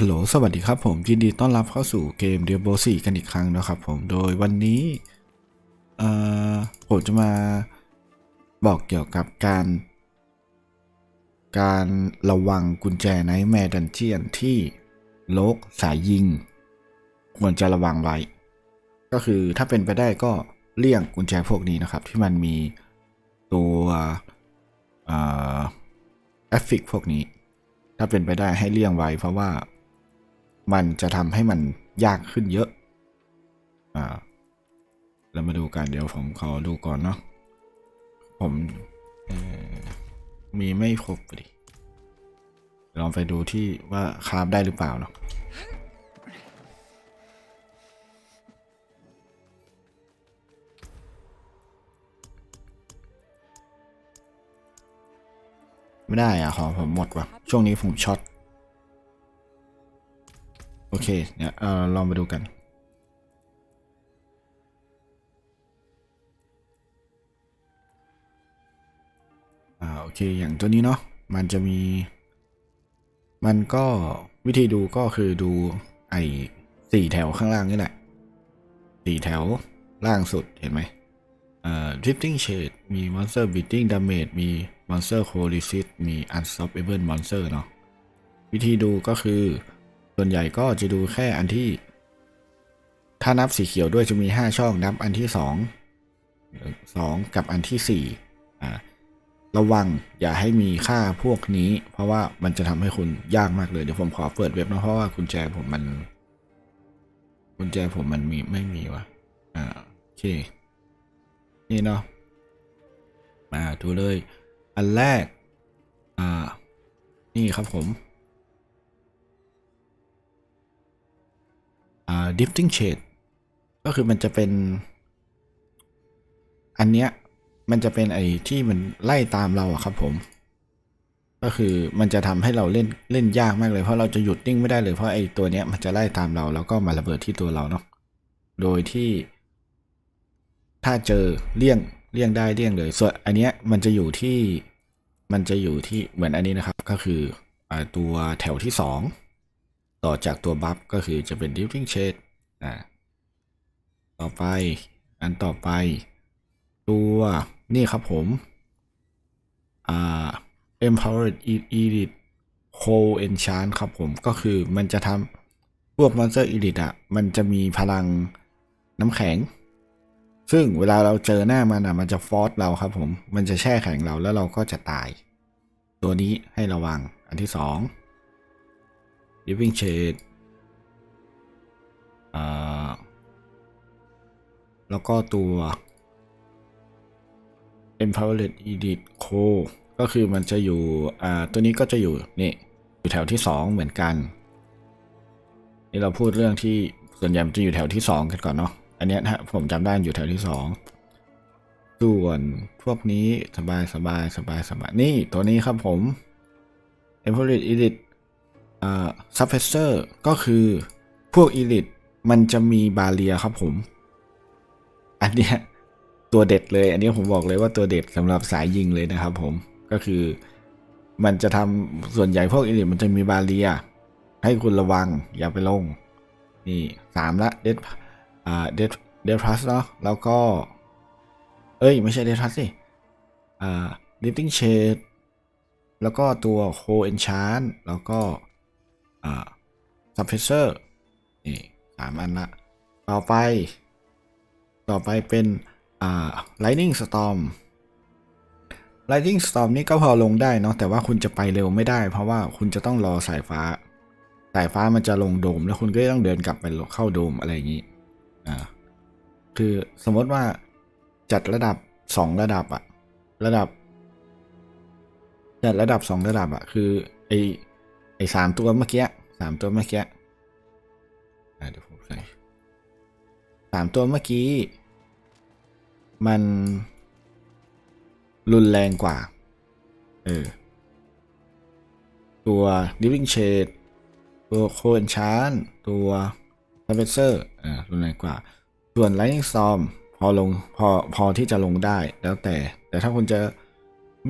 ฮัลโหล สวัสดีครับผม ยินดีต้อนรับเข้าสู่เกม d i a b l o 4กันอีกครั้งนะครับผม โดยวันนี้ผมจะมาบอกเกี่ยวกับการ การระวังกุญแจไนแมร์ดันเจียนที่โลกสายยิง ควรจะระวังไว้ ก็คือถ้าเป็นไปได้ก็เลี่ยงกุญแจพวกนี้นะครับ ที่มันมีตัวเอ่อแอฟฟิกพวกนี้ ถ้าเป็นไปได้ให้เลี่ยงไว้เพราะว่า มันจะทำให้มันยากขึ้นเยอะอ่าเรามาดูกันเดี๋ยวผมขอดูก่อนเนาะผมมีไม่ครบดิลองไปดูที่ว่าคราฟได้หรือเปล่าเนาะไม่ได้อะของผมหมดว่ะ ช่วงนี้ผมช็อต โอเคเนี่ยเออลองมาดูกันอ่าโอเคอย่างตัวนี้เนาะมันจะมี มันก็วิธีดูก็คือดูไอ้สี่แถวข้างล่างนี่แหละสี่แถวล่างสุดเห็นไหมเอ่อ drifting shade มี monster beating damage มี monster c o l i s i s มี unstoppable monster เนาะวิธีดูก็คือ ส่วนใหญ่ก็จะดูแค่อันที่ ถ้านับสีเขียวด้วยจะมี 5 ช่องนับอันที่2 2กับอันที่4อ่าระวังอย่าให้มีค่าพวกนี้ เพราะว่ามันจะทำให้คุณยากมากเลย เดี๋ยวผมขอเปิดเว็บนะเพราะว่ากุญแจผมมันกุญแจผมมันมีไม่มีวะอ่าโอเค นี่เนาะมาดูเลย อันแรก อ่า นี่ครับผม drifting shade ก็คือมันจะเป็น อันเนี้ยมันจะเป็นไอ้ที่มันไล่ตามเราอะครับผม ก็คือมันจะทำให้เราเล่นเล่นยากมากเลยเพราะเราจะหยุดนิ่งไม่ได้เลยเพราะไอ้ตัวเนี้ยมันจะไล่ตามเราแล้วก็มาระเบิดที่ตัวเราเนาะโดยที่ถ้าเจอเลี่ยงเลี่ยงได้เลี่ยงเลย ส่วนอันเนี้ยมันจะอยู่ที่มันจะอยู่ที่เหมือนอันนี้นะครับ ก็คืออ่าตัวแถวที่สอง ต่อจากตัวบัฟก็คือจะเป็น drifting shade อ่าต่อไปอันต่อไป ตัวนี่ครับผมอ่า empowered elite co enchant ครับผมก็คือมันจะทำพวก monster elite อะมันจะมีพลังน้ำแข็ง ซึ่งเวลาเราเจอหน้ามันอะ มันจะฟอสเราครับผม มันจะแช่แข็งเราแล้วเราก็จะตาย ตัวนี้ให้ระวังอันที่สอง living shade แล้วก็ตัว empowered elite co ก็คือมันจะอยู่อ่าตัวนี้ก็จะอยู่นี่อยู่แถวที่สองเหมือนกัน นี่เราพูดเรื่องที่ส่วนใหญ่มันจะอยู่แถวที่สองกันก่อนเนาะอันนี้นะผมจำได้อยู่แถวที่สองส่วนพวกนี้สบายสบายสบายสบายนี่ตัวนี้ครับผม empowered elite อ่า suppressor ก็คือพวก elite มันจะมีบาเรียครับผม อันเนี้ยตัวเด็ดเลย อันนี้ผมบอกเลยว่าตัวเด็ดสำหรับสายยิงเลยนะครับผมก็คือมันจะทำส่วนใหญ่พวกอิลิทมันจะมีบาเรีย ให้คุณระวังอย่าไปลง นี่สามละเดดอ่าเดดเดดพลัสเนาะแล้วก็ เอ้ย ไม่ใช่เดดพลัสสิอ่าลิฟติ้งเชดแล้วก็ตัวโคเอนชานแล้วก็ ซับเพเซอร์นี่สามอันละ ต่อไป ต่อไปเป็นอ่า lightning storm lightning storm นี่ก็พอลงได้เนาะแต่ว่าคุณจะไปเร็วไม่ได้ เพราะว่าคุณจะต้องรอสายฟ้า สายฟ้ามันจะลงโดม แล้วคุณก็ต้องเดินกลับไปเข้าโดมอะไรอย่างนี้อ่าคือสมมติว่าจัดระดับสองระดับอะระดับ จัดระดับสองระดับอะคือไอ ไอ้สามตัวเมื่อกี้สามตัวเมื่อกี้อ่าเดี๋ยวผมใส่สามตัวเมื่อกี้ มัน รุนแรงกว่า เออ ตัว Living Shade ตัวโค e นชานตัว s u b p r e s s o r อ่ารุนแรงกว่า ส่วน Lightning Storm พอลงพอพอที่จะลงได้แล้วแต่ แต่ถ้าคุณจะ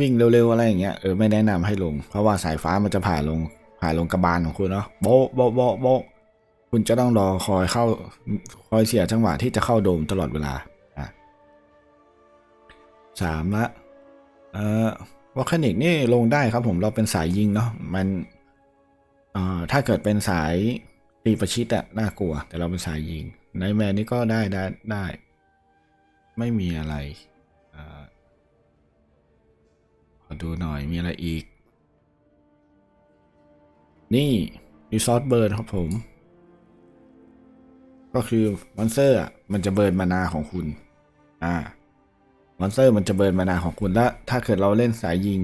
วิ่งเร็วๆอะไรอย่างเงี้ยเออไม่แนะนำให้ลง เพราะว่าสายฟ้ามันจะผ่าลง ผ่านลงกระบาลของคุณเนาะโบโบโบโบคุณจะต้องรอคอยเข้าคอยเสียจังหวะที่จะเข้าโดมตลอดเวลาอะสามละเอ่อวอลคานิกนี่ลงได้ครับผมเราเป็นสายยิงเนาะมันเอ่อถ้าเกิดเป็นสายตีประชิดอะน่ากลัว แต่เราเป็นสายยิงในแมนนี่ก็ได้ได้ได้ ไม่มีอะไรอ่าขอดูหน่อยมีอะไรอีก นี่รีซอสเบิร์นครับผม ก็คือมอนสเตอร์มันจะเบิร์นมานาของคุณ อ่ามอนสเตอร์มันจะเบิร์นมานาของคุณแล้วถ้าเกิดเราเล่นสายยิง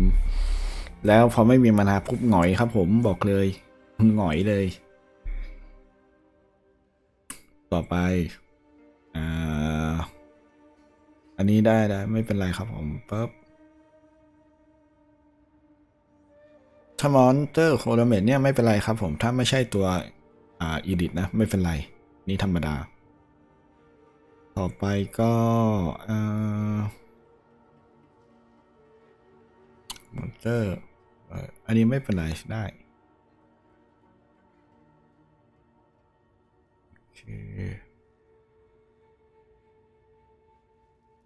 แล้วพอไม่มีมานาปุ๊บหงอยครับ ผมบอกเลยหงอยเลย ต่อไปอ่าอันนี้ได้ได้ไม่เป็นไรครับผมปั๊บ ถ้ามอนเตอร์โคโดเมตเนี่ยไม่เป็นไรครับผมถ้าไม่ใช่ตัวอ่าอีดิทนะไม่เป็นไร นี่ธรรมดา ต่อไปก็อ่ามอนเตอร์อันนี้ไม่เป็นไรได้โอเค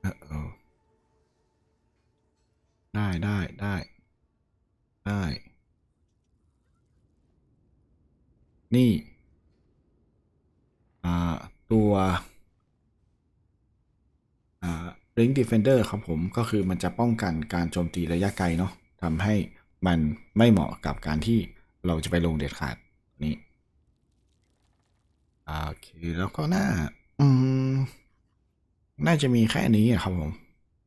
เออได้ได้ได้ได้ นี่ตัวอ่า Ring Defender ครับผมก็คือมันจะป้องกันการโจมตีระยะไกลเนาะทำให้มันไม่เหมาะกับการที่เราจะไปลงเด็ดขาดนี่โอเคแล้วก็น่าอืมน่าจะมีแค่นี้ครับผม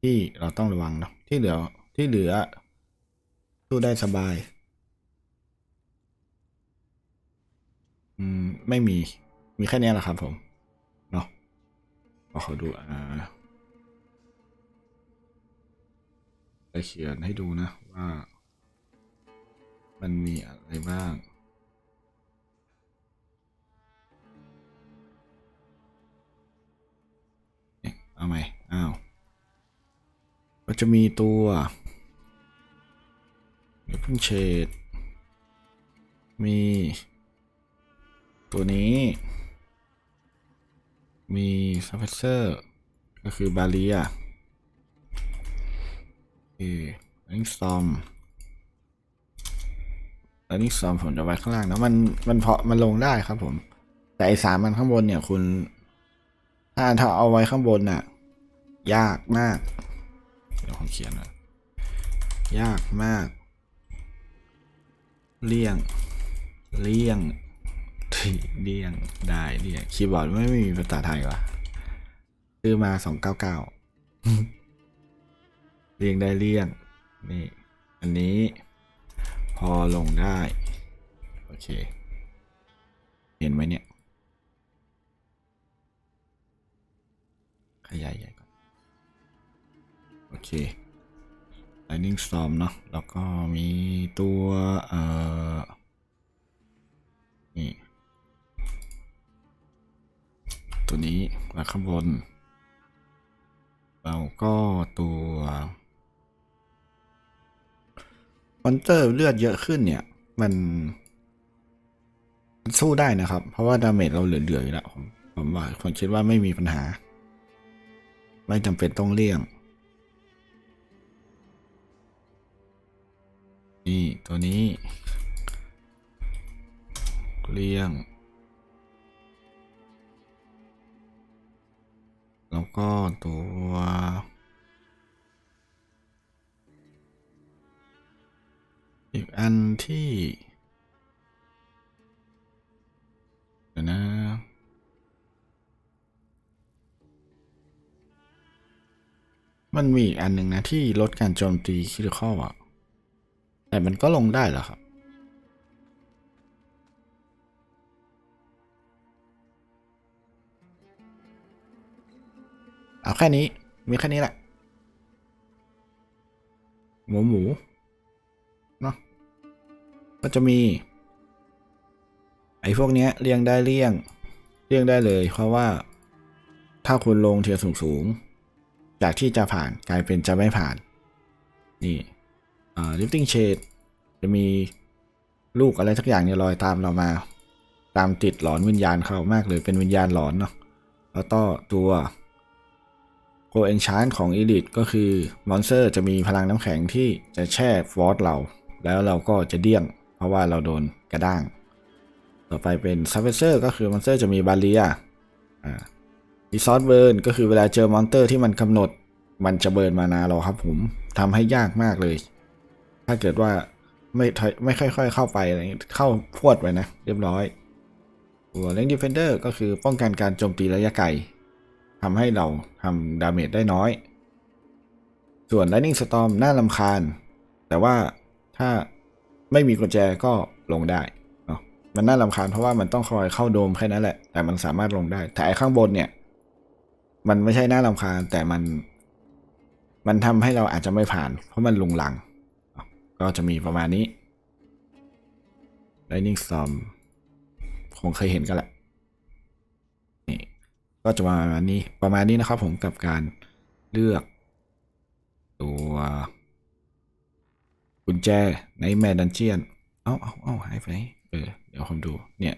ที่เราต้องระวังเนาะที่เหลือที่เหลือสู้ได้สบาย อืม ไม่มี มีแค่นี้แหละครับผมเนาะขอดูอ่าไปเขียนให้ดูนะว่า มันมีอะไรบ้างเอเอาไหมอ้าวก็จะมีตัวมีพึ่งเชดมี ตัวนี้ มีซัพเพเซอร์ ก็คือบาเลียเออันนี้ซอมอันนี้ซอมผมจะไว้ข้างล่างนะมันมันเพาะมันลงได้ครับผม แต่ไอสามมันข้างบนเนี่ยคุณ ถ้าถ้าเอาไว้ข้างบนน่ะ ยากมาก เดี๋ยวผมเขียนน่อยยากมาก เลี่ยง เลี่ยง เลี่ยงได้เลี่ยงคีย์บอร์ดไม่ไม่มีภาษาไทยวะซื้อมาสองเก้าเก้าเลี่ยงได้เลี่ยงนี่ อันนี้ พอลงได้ โอเค เห็นไหมเนี่ย ขยายใหญ่ก่อน โอเค Lightning Storm เนาะแล้วก็มีตัว เอ่อ นี่ ตัวนี้มาข้างบนแล้วก็ตัวมอนเตอร์เลือดเยอะขึ้นเนี่ย มันมันสู้ได้นะครับ เพราะว่าดาเมจเราเหลือๆอยู่แล้วผมผมว่าผมคิดว่าไม่มีปัญหา ไม่จำเป็นต้องเลี่ยง นี่ ตัวนี้ เลี่ยง ก็ตัวอีกอันที่เดี๋ยวนะมันมีอีกอันหนึ่งนะที่ลดการโจมตีคิริคอลอะ แต่มันก็ลงได้เหรอครับ เอาแค่นี้ มีแค่นี้แหละ หมูหมูเนาะก็จะมี ไอ้พวกเนี้ยเลี่ยงได้เลี่ยง เลี่ยงได้เลย เพราะว่า ถ้าคุณลงเทียร์สูงสูงๆจากที่จะผ่านกลายเป็นจะไม่ผ่าน นี่อ่า lifting shade จะมีลูกอะไรสักอย่างเนี่ยลอยตามเรามา ตามติดหลอนวิญญาณเขามากเลยเป็นวิญญาณหลอนเนาะแล้วก็ตัว โ e เอนชานของอีลิทก็คือมอนสเตอร์จะมีพลังน้ำแข็งที่จะแช่ฟอสเรา แล้วเราก็จะเดี้ยง เพราะว่าเราโดนกระด้าง ต่อไปเป็นซับเฟเซอร์ก็คือมอนสเตอร์จะมีบาเรียอ่ารีซอสเบิร์นก็คือเวลาเจอมอนสเตอร์ที่มันกำหนด มันจะเบิร์นมานาเราครับผมทำให้ยากมากเลย ถ้าเกิดว่าไม่ไม่ค่อยๆเข้าไปอะไรเข้าพวดไปนะ เรียบร้อยตัวเลนดิเฟนเดอร์ก็คือป้องกันการโจมตีระยะไกล ทำให้เราทำดาเมจได้น้อย ส่วน Lightning Storm น่าลำคาญ แต่ว่าถ้าไม่มีกุญแจก็ลงได้มันน่าลำคาญเพราะว่ามันต้องคอยเข้าโดมแค่นั้นแหละ แต่มันสามารถลงได้ แต่ไอ้ข้างบนเนี่ย มันไม่ใช่น่าลำคาญ แต่มัน มันทำให้เราอาจจะไม่ผ่าน เพราะมันลุงลัง ก็จะมีประมาณนี้ Lightning Storm คงเคยเห็นกันแหละ ก็จะประมาณนี้ประมาณนี้นะครับผมกับการเลือกตัวกุญแจในแมดันเจียน เอ้าเอ้าเอ้าหายไปไหนเออเดี๋ยวผมดูเนี่ย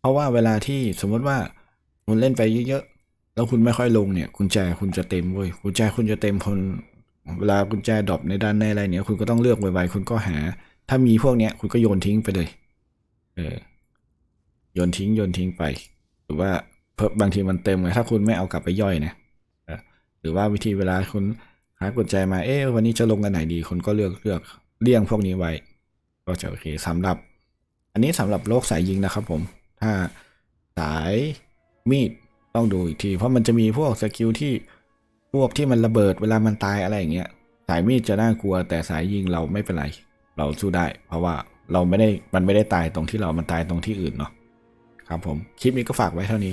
เพราะว่าเวลาที่สมมติว่าคุณเล่นไปเยอะๆ แล้วคุณไม่ค่อยลงเนี่ยกุญแจคุณจะเต็มเว้ยกุญแจคุณจะเต็มคนเวลากุญแจดรอปในด้านในอะไรเนี่ย คุณก็ต้องเลือกไวๆคุณก็หา ถ้ามีพวกเนี้ยคุณก็โยนทิ้งไปเลย เออโยนทิ้งโยนทิ้งไป หรือว่า บางทีมันเต็มไงถ้าคุณไม่เอากลับไปย่อยนะหรือว่าวิธีเวลาคุณหากุญแจมาเอ๊ะวันนี้จะลงกันไหนดีคุณก็เลือกเลือกเลี่ยงพวกนี้ไว้ ก็จะโอเคสำหรับ อันนี้สำหรับโลกสายยิงนะครับผม ถ้าสายมีดต้องดูอีกที เพราะมันจะมีพวกสกิลที่พวกที่มันระเบิดเวลามันตายอะไรอย่างเงี้ยสายมีดจะน่ากลัว แต่สายยิงเราไม่เป็นไร เราสู้ได้ เพราะว่าเราไม่ได้มันไม่ได้ตายตรงที่เรา มันตายตรงที่อื่นเนาะครับผมคลิปนี้ก็ฝากไว้เท่านี้